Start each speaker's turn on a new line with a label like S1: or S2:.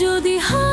S1: যদি হা